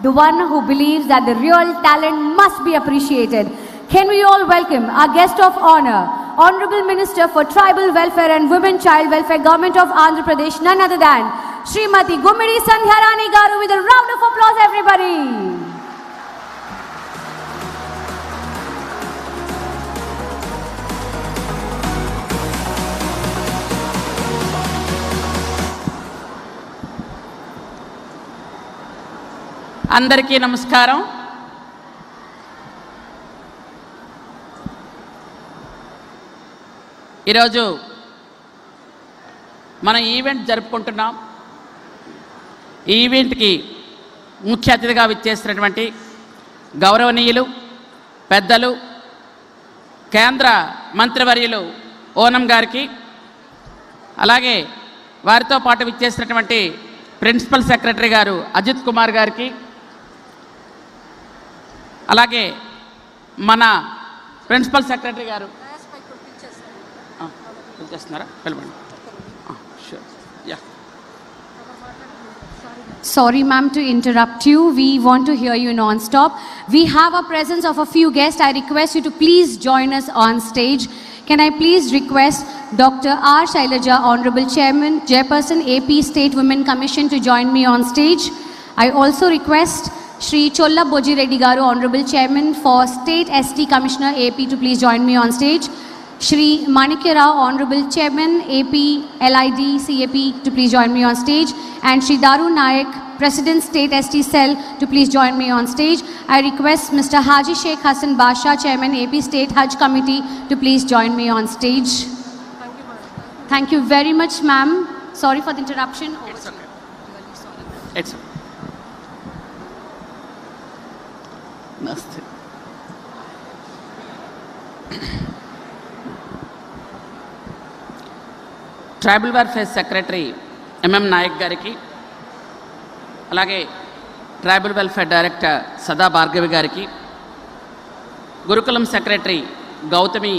the one who believes that the real talent must be appreciated. Can we all welcome our guest of honor, Honorable Minister for Tribal Welfare and Women Child Welfare, Government of Andhra Pradesh, none other than Srimati Gumidi Sandhyarani Garu with a round of applause, everybody. అందరికీ నమస్కారం. ఈరోజు మన event జరుపుకుంటున్నాం. ఈవెంట్కి ముఖ్య అతిథిగా విచ్చేసినటువంటి గౌరవనీయులు పెద్దలు కేంద్ర మంత్రివర్యులు ఓనం గారికి అలాగే వారితో పాటు విచ్చేసినటువంటి ప్రిన్సిపల్ సెక్రటరీ గారు అజిత్ కుమార్ గారికి అలాగే మన ప్రిన్సిపల్ సెక్రటరీ గారు పిలిచేస్తున్నారా పిలవండి yeah Sorry, ma'am, to interrupt you. We want to hear you non-stop. We have a presence of a few guests. I request you to please join us on stage. Can I please request Dr. R. Shailaja, Honorable Chairman, Chairperson, AP State Women Commission to join me on stage. I also request Sri Cholla Boji Reddy Garu, Honorable Chairman for State ST Commissioner AP to please join me on stage. Shri Manikira, Honorable Chairman, AP, LID, CAP, to please join me on stage. And Shri Daru Nayak, President, State ST Cell, to please join me on stage. I request Mr. Haji Sheikh Hassan Basha, Chairman, AP State Hajj Committee, to please join me on stage. Thank you. Thank you very much, ma'am. Sorry for the interruption. Over it's okay. It's okay. నమస్తే tribal welfare secretary M M Nayak గారికి అలాగే tribal welfare director Sada Bhargavi గారికి గురుకులం secretary Gautami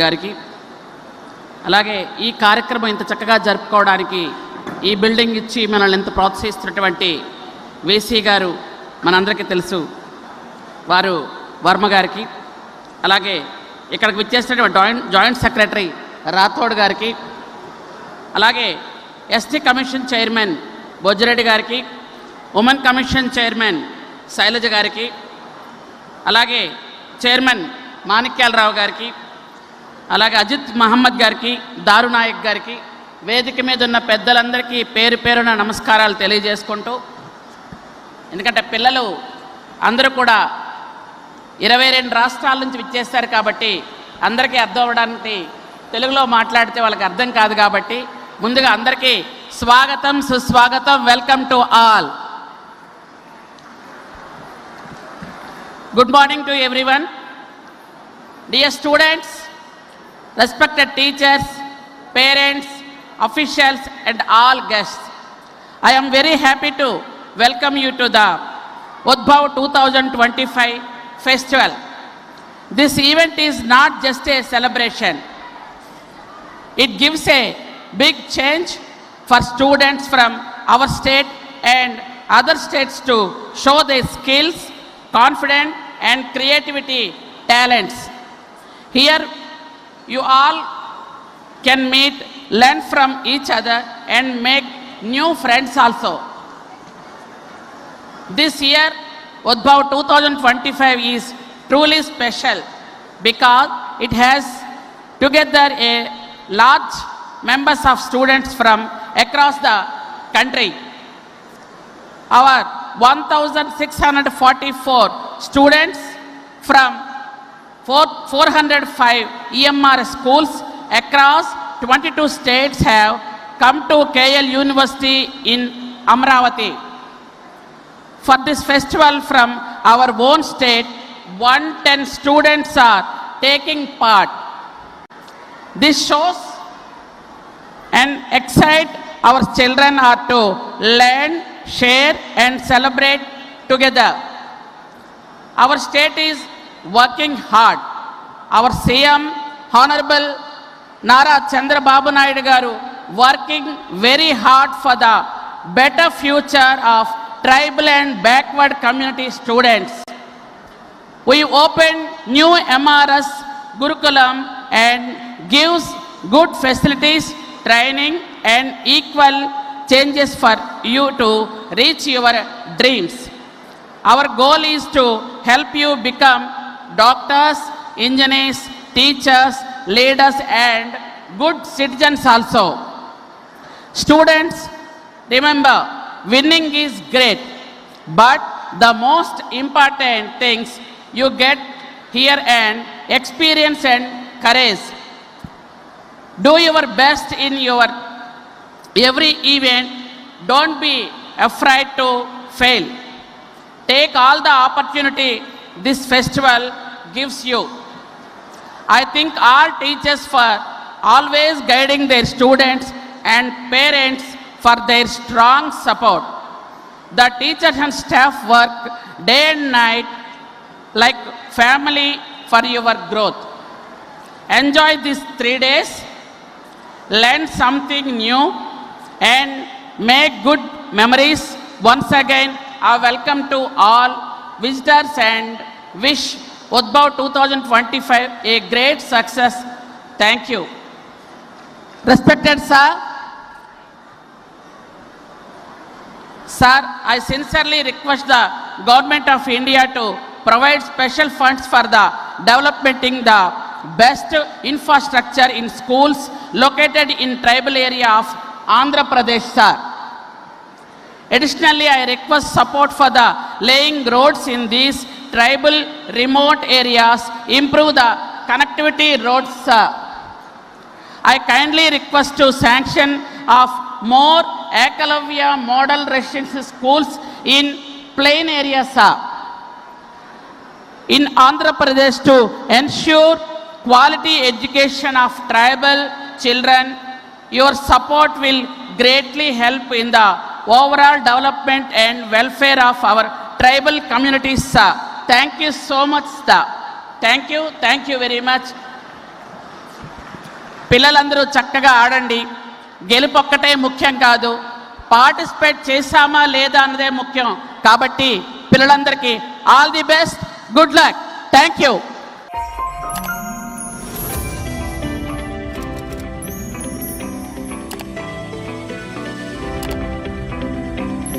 గారికి అలాగే ఈ కార్యక్రమం ఇంత చక్కగా జరుపుకోవడానికి ఈ బిల్డింగ్ ఇచ్చి మనల్ని ఎంత ప్రోత్సహిస్తున్నటువంటి వేసీ గారు మనందరికీ తెలుసు. వారు వర్మ గారికి అలాగే ఇక్కడికి విచ్చేసినటువంటి జాయింట్ జాయింట్ సెక్రటరీ రాథోడ్ గారికి అలాగే ఎస్టీ కమిషన్ చైర్మన్ బొజ్జిరెడ్డి గారికి ఉమెన్ కమిషన్ చైర్మన్ శైలజ గారికి అలాగే చైర్మన్ మాణిక్యాలరావు గారికి అలాగే అజిత్ మహమ్మద్ గారికి దారునాయక్ గారికి వేదిక మీద ఉన్న పెద్దలందరికీ పేరు పేరున నమస్కారాలు తెలియజేసుకుంటూ ఎందుకంటే పిల్లలు అందరూ కూడా ఇరవై రెండు రాష్ట్రాల నుంచి విచ్చేస్తారు కాబట్టి అందరికీ అర్థం అవ్వడానికి తెలుగులో మాట్లాడితే వాళ్ళకి అర్థం కాదు కాబట్టి ముందుగా అందరికీ స్వాగతం సుస్వాగతం welcome to all good morning to everyone dear students respected teachers parents officials and all and all guests. I am very happy to welcome you to the Udbhav 2025 festival. This event is not just a celebration, it gives a big change for students from our state and other states to show their skills, confidence, and creativity talents. Here, you all can meet, learn from each other, and make new friends also. This year, Udbhav 2025 is truly special because it has together a large members of students from across the country. Our 1644 students from four- 405 EMR schools across 22 states have come to KL University in Amravati. For this festival from our own state, 110 students are taking part. This shows and excite our children are to learn, share and celebrate together. Our state is working hard. Our CM, Honorable Nara Chandrababu Naidu garu, working very hard for the better future of tribal and backward community students. We opened new MRS Gurukulam and gives good facilities, training and equal changes for you to reach your dreams. Our goal is to help you become doctors, engineers, teachers, leaders and good citizens also. Students, remember, winning is great, but the most important things you get here and experience and courage. Do your best in your every event. Don't be afraid to fail. Take all the opportunity this festival gives you. I think all teachers for always guiding their students and parents for their strong support. The teachers and staff work day and night like family for your growth. Enjoy these three days, learn something new, and make good memories. Once again, I welcome to all visitors and wish Udbhav 2025 a great success. Thank you. Respected sir, Sir, I sincerely request the Government of India to provide special funds for the developing the best infrastructure in schools located in tribal area of Andhra Pradesh, sir. Additionally, I request support for the laying roads in these tribal remote areas, improve the connectivity roads, sir. I kindly request to sanction of more Eklavya model residential schools in plain areas in Andhra Pradesh to ensure quality education of tribal children your support will greatly help in the overall development and welfare of our tribal communities saw thank you so much sir thank you thank you very much పిల్లలందరూ చక్కగా ఆడండి. గెలుపు ఒక్కటే ముఖ్యం కాదు. Participate చేశామా లేదా అన్నదే ముఖ్యం. కాబట్టి పిల్లలందరికీ all the best. Good luck. Thank you